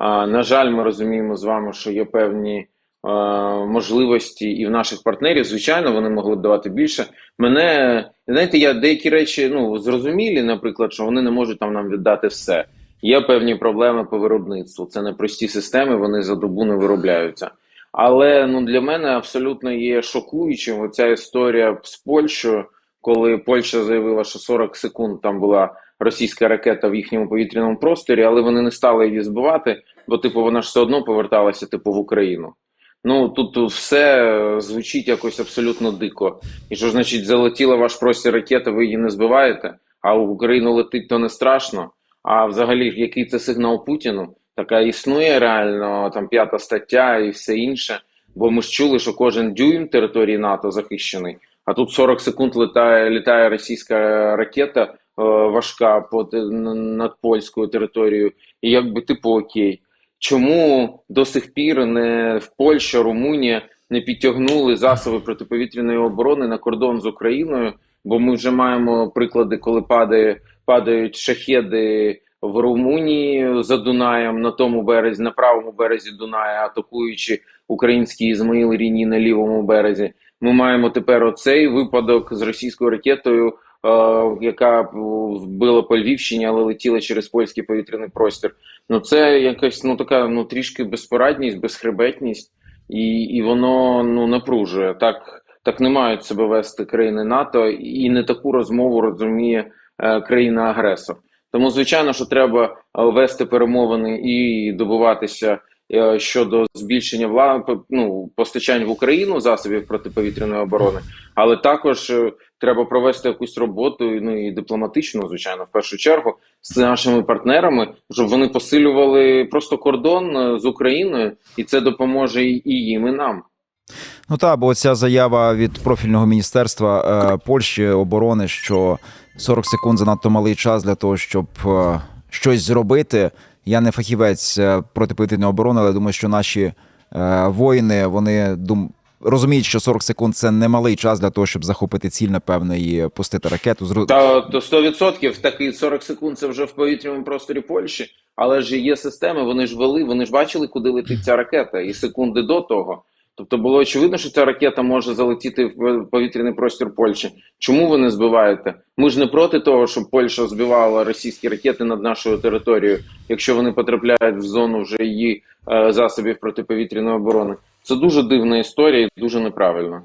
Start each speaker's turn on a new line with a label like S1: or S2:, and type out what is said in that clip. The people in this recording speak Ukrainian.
S1: На жаль, ми розуміємо з вами, що є певні е, можливості і в наших партнерів. Звичайно, вони могли б давати більше. Мене знаєте, я деякі речі ну зрозумілі, наприклад, що вони не можуть там нам віддати все. Є певні проблеми по виробництву. Це не прості системи, вони за добу не виробляються. Але ну для мене абсолютно є шокуючим оця історія з Польщею, коли Польща заявила, що 40 секунд там була російська ракета в їхньому повітряному просторі, але вони не стали її збивати, бо типу вона ж все одно поверталася типу в Україну. Ну тут все звучить якось абсолютно дико. І що значить, залетіла ваш простір ракета, ви її не збиваєте, а в Україну летить то не страшно. А взагалі, який це сигнал Путіну? Така існує реально там п'ята стаття і все інше. Бо ми ж чули, що кожен дюйм території НАТО захищений, а тут 40 секунд літає, літає російська ракета важка по, над польською територією. І якби типу окей. Чому до сих пір не в Польща, Румунія не підтягнули засоби протиповітряної оборони на кордон з Україною? Бо ми вже маємо приклади, коли падає, падають шахеди в Румунії за Дунаєм на тому березі, на правому березі Дуная, атакуючи український Ізмаїл Ріні на лівому березі. Ми маємо тепер оцей випадок з російською ракетою, е, яка вбила по Львівщині, але летіла через польський повітряний простір. Ну це якась ну така ну трішки безпорадність, безхребетність, і і воно ну напружує. Так так не мають себе вести країни НАТО, і не таку розмову розуміє е, країна-агресор. Тому звичайно, що треба е, вести перемовини і добуватися е, щодо збільшення вла... ну, постачань в Україну засобів протиповітряної оборони, але також е, треба провести якусь роботу, ну і дипломатичну, звичайно, в першу чергу з нашими партнерами, щоб вони посилювали просто кордон з Україною, і це допоможе і їм, і нам.
S2: Ну так, бо ця заява від профільного міністерства е, Польщі оборони, що 40 секунд занадто малий час для того, щоб е, щось зробити. Я не фахівець е, протиповітряної оборони, але думаю, що наші е, воїни вони дум... розуміють, що 40 секунд це немалий час для того, щоб захопити ціль, напевно, і пустити ракету.
S1: Та то 100% такий 40 секунд це вже в повітряному просторі Польщі, але ж є системи. Вони ж вели, вони ж бачили, куди летить ця ракета, і секунди до того. Тобто було очевидно, що ця ракета може залетіти в повітряний простір Польщі. Чому ви не збиваєте? Ми ж не проти того, щоб Польща збивала російські ракети над нашою територією, якщо вони потрапляють в зону вже її е, засобів протиповітряної оборони. Це дуже дивна історія і дуже неправильно.